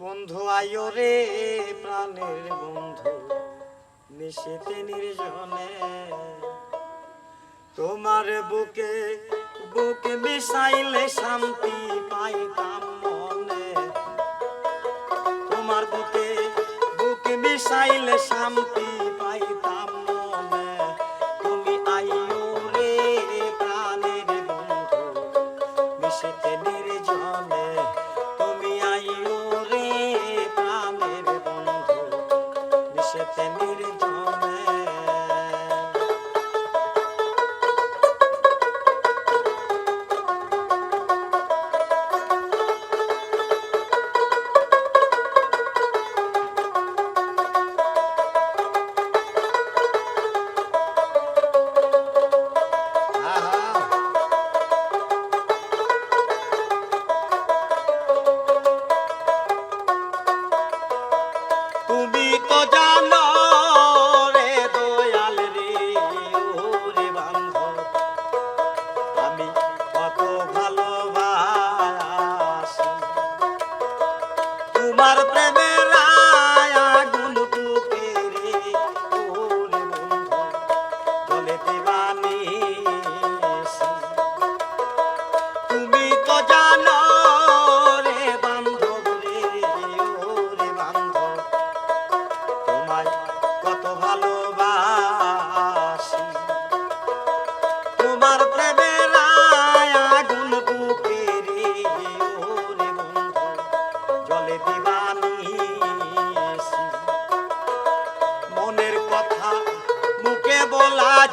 বন্ধু আয়ো রে, প্রাণের বন্ধু নিশীতে নির্জনে। তোমার বুকে বুকে মিশাইলে শান্তি পাইতাম মনে। তোমার বুকে বুকে মিশাইলে শান্তি তুমি তো জানো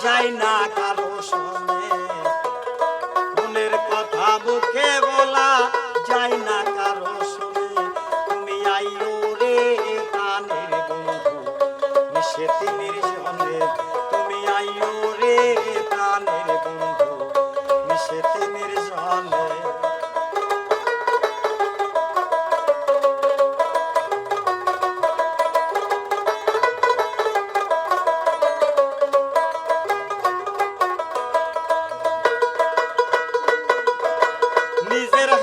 যায় না কারও সঙ্গে। মনের কথা মুখে বলা যায় না কারও শুনে তুমি আইও রে কানের বন্ধু মিশে তিমির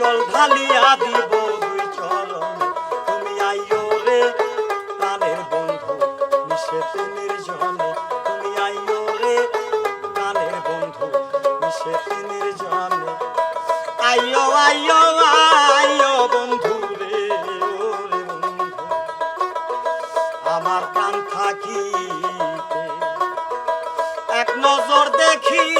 জল ঢালিয়া দিব দুই চরণে। তুমি আইও রে প্রাণের বন্ধু নির্জনে। তুমি আইও রে প্রাণের বন্ধু নির্জনে। আইও আইও আইও বন্ধু রে বন্ধু। আমার প্রাণ থাকিতে এক নজর দেখিয়া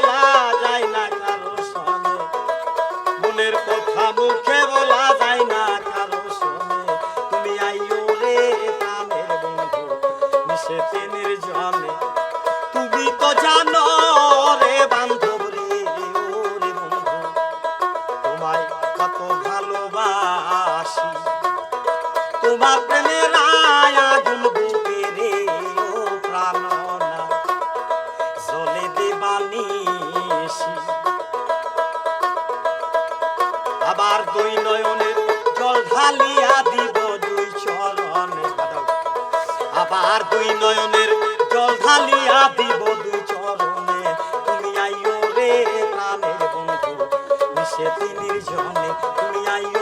তোমার প্রেমের আগুন আবার দুই নয়নের জল দিব দুই চরণ আবার দুই নয়নের তুমি আইও রে প্রাণের বন্ধু মিশে তিনির জনে, তুমি আইও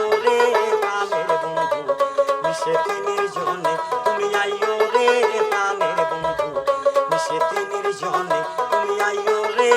মিশে তিনির জনে তুমি আইও রে প্রাণের বন্ধু। মিশে তিনির জনে তুমি আইও রে